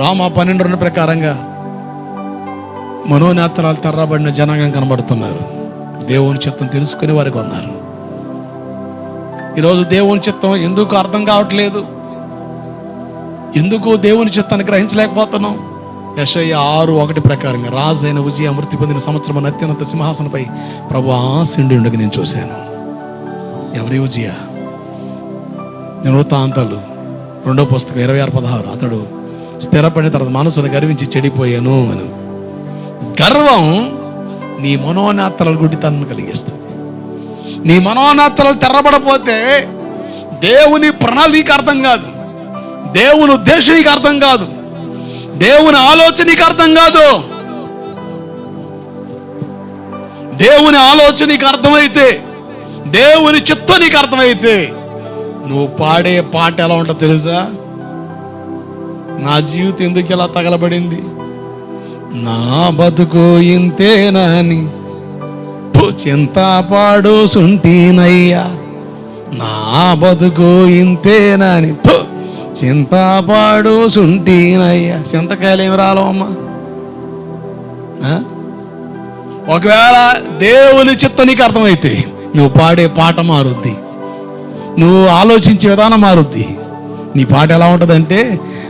రామ పన్నెండు రెండు ప్రకారంగా మనోనేత్రాలు తెర్రబడిన జనాంగం కనబడుతున్నారు. దేవుని చిత్తం తెలుసుకునే వారికి ఉన్నారు. ఈరోజు దేవుని చిత్తం ఎందుకు అర్థం కావట్లేదు? ఎందుకు దేవుని చిత్తాన్ని గ్రహించలేకపోతున్నాం? యశయ్య ఆరు ఒకటి ప్రకారంగా రాజైన విజయ మృతి పొందిన సంవత్సరం అత్యున్నత సింహాసనపై ప్రభు ఆశండి ఉండగా నేను చూశాను. ఎవరి విజయ? నివృత్తాంతాలు రెండో పుస్తకం ఇరవై ఆరు పదహారు. అతడు స్థిరపడిన తర్వాత మనసును గర్వించి చెడిపోయాను అని. గర్వం నీ మనోనేత్రాల గుడితనం కలిగిస్తుంది. నీ మనోనేత్రాలు తెరబడపోతే దేవుని ప్రణాళిక అర్థం కాదు దేవుని ఉద్దేశం నీకు అర్థం కాదు దేవుని ఆలోచన నీకు అర్థం కాదు. దేవుని ఆలోచన నీకు అర్థమైతే దేవుని చిత్తం నీకు అర్థమైతే నువ్వు పాడే పాట ఎలా ఉంటుందో తెలుసా? నా జీవితం ఎందుకు ఇలా తగలబడింది? నా బతుకు ఇంతేనని చింతపాడు సుంటీనయ్యా. నా బతుకు ఇంతేనని చింతపాడు సుంటీనయ్యా. చింతకాయలు ఏమి రాలవమ్మా? ఒకవేళ దేవుని చిత్తం నీకు అర్థమైతే నువ్వు పాడే పాట మారుద్ది. నువ్వు ఆలోచించే విధానం మారుద్ది. నీ పాట ఎలా ఉంటుందంటే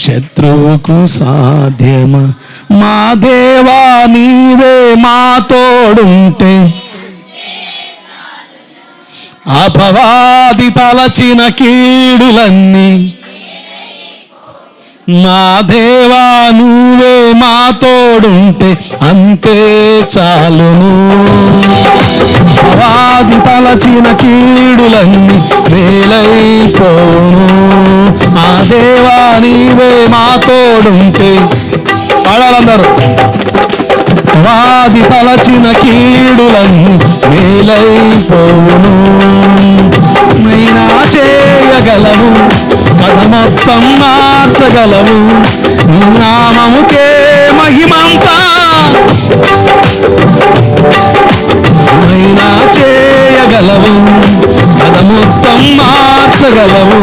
శత్రువుకు సాధ్యమా? మా దేవా నీవే మా తోడుంటే. అపవాది తలచిన కీడులన్నీ మా దేవా నువ్వే మా తోడుంటే అంతే చాలును. వాది తలచిన కీడులన్నీ వేలైపోను మా దేవా నీవే మా తోడుంటే. పాడాలందరూ. వాది తలచిన కీడులన్నీ మేలైపోవును. నైనా చేయగలవు పదమొత్తం మార్చగలవు నామముకే మహిమంతా. మైనా చేయగలవు. పదమొత్తం మార్చగలవు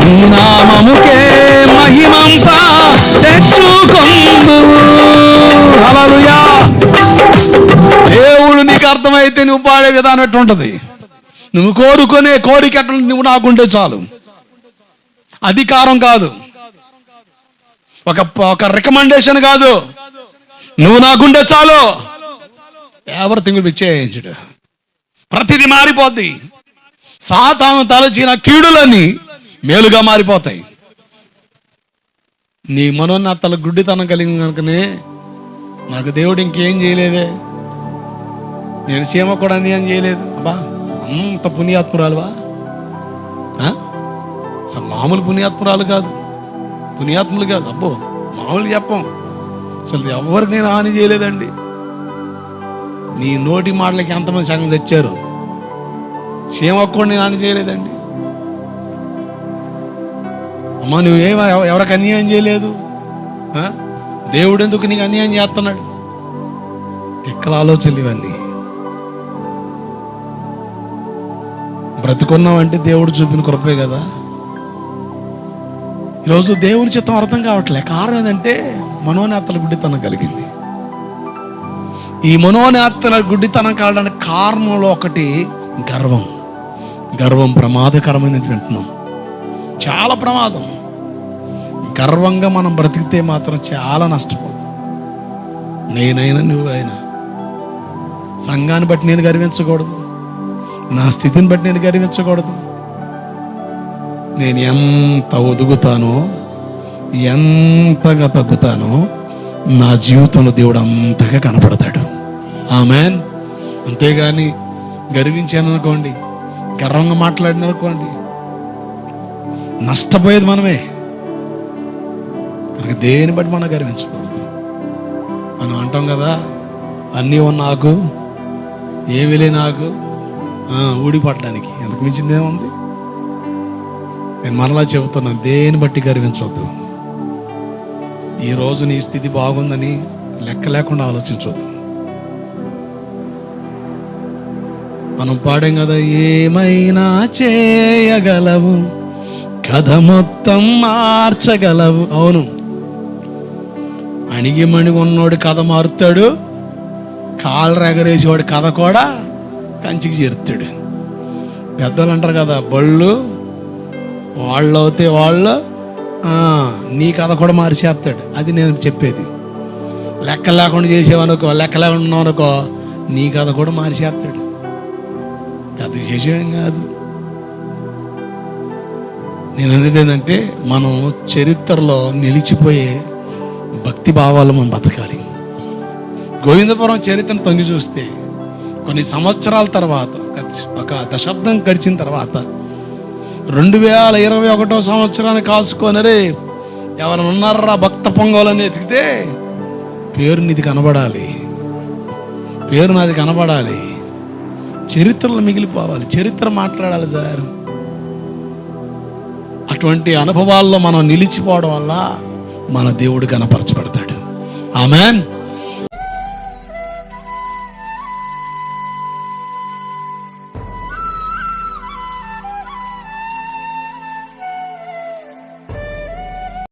నీ నామముకే మహిమంతా. తెచ్చుకొందు అలలుయా దేవుడు నీకు అర్థమైతే నువ్వు పాడే విధానం ఎట్టుంటది నువ్వు కోరుకునే కోరిక ఎట్లా నువ్వు నాకుంటే చాలు. అధికారం కాదు. ఒక ఒక రికమెండేషన్ కాదు. నువ్వు నాకుండే చాలు. ఎవరు తింగులు ఇచ్చేయించుడు ప్రతిదీ మారిపోద్ది. సాతాను తలచిన కీడులన్నీ మేలుగా మారిపోతాయి. నీ మనోన్నతల గుడ్డితనం కలిగింది కనుకనే నాకు దేవుడు ఇంకేం చేయలేదే? నేను సీమ కూడా అన్యాయం చేయలేదు. అబ్బా అంత పుణ్యాత్మురాలువా? అసలు మామూలు పుణ్యాత్మురాలు కాదు. పుణ్యాత్ములు కాదు. అబ్బో మామూలు చెప్పం. అసలు ఎవరికి నేను హాని చేయలేదండి. నీ నోటి మాటలకి ఎంతమంది సగం తెచ్చారు? సీమ నేను హాని చేయలేదండి. అమ్మా నువ్వేం ఎవరికి అన్యాయం చేయలేదు? దేవుడు ఎందుకు నీకు అన్యాయం చేస్తున్నాడు? తిక్కల ఆలోచనలు ఇవన్నీ. బ్రతుకున్నావంటే దేవుడు చూపిన కృపే కదా. ఈరోజు దేవుని చిత్తం అర్థం కావట్లే. కారణం ఏంటంటే మనోనేతల గుడ్డితనం కలిగింది. ఈ మనోనేతల గుడ్డితనం కావడానికి కారణంలో ఒకటి గర్వం. గర్వం ప్రమాదకరమైనది వింటున్నాం. చాలా ప్రమాదం. గర్వంగా మనం బ్రతికితే మాత్రం చాలా నష్టపోతాం. నేనైనా నువ్వైనా. సంఘాన్ని బట్టి నేను గర్వించకూడదు. నా స్థితిని బట్టి నేను గర్వించకూడదు. నేను ఎంత ఒదుగుతానో ఎంతగా తగ్గుతానో నా జీవితంలో దేవుడు అంతగా కనపడతాడు. ఆమెన్. అంతేగాని గర్వించాను అనుకోండి గర్వంగా మాట్లాడిన అనుకోండి నష్టపోయేది మనమే. మనకి దేని బట్టి మనం గర్వించకూడదు మనం అంటాం కదా అన్నీ ఉన్న నాకు ఏమీ లే నాకు ఊడిపడడానికి. ఎందుకు మించింది ఏముంది? నేను మరలా చెబుతున్నాను దేని బట్టి గర్వించవద్దు ఈ రోజు నీ స్థితి బాగుందని లెక్క లేకుండా ఆలోచించవద్దు మనం పాడాం కదా ఏమైనా చేయగలవు? కథ మొత్తం మార్చగలవు. అవును. అణిగిమణి ఉన్నోడు కథ మారుతాడు కాళ్ళు ఎగరేసేవాడు కథ కూడా కంచికి చేరుతాడు. పెద్దలు అంటారు కదా బళ్ళు వాళ్ళు అవుతే వాళ్ళు నీ కథ కూడా మార్చేస్తాడు. అది నేను చెప్పేది. లెక్క లేకుండా చేసేవనుకో లెక్క లేకుండా ఉన్నావనుకో నీ కథ కూడా మార్చేస్తాడు. అది విశేషమేం కాదు. నేను అనేది ఏంటంటే మనం చరిత్రలో నిలిచిపోయే భక్తి భావాలు మనం బతకాలి. గోవిందపురం చరిత్రను తొంగి చూస్తే కొన్ని సంవత్సరాల తర్వాత ఒక- ఒక దశాబ్దం గడిచిన తర్వాత రెండు వేల ఇరవై ఒకటో సంవత్సరాన్ని కాసుకొని రే ఎవరైనా ఉన్నారా భక్త పొంగోలని ఎతికితే పేరు నీది కనబడాలి. పేరు నాది కనబడాలి. చరిత్రలో మిగిలిపోవాలి. చరిత్ర మాట్లాడాలి సార్. అటువంటి అనుభవాల్లో మనం నిలిచిపోవడం వల్ల మన దేవుడు కనపరచబడతాడు. ఆమెన్.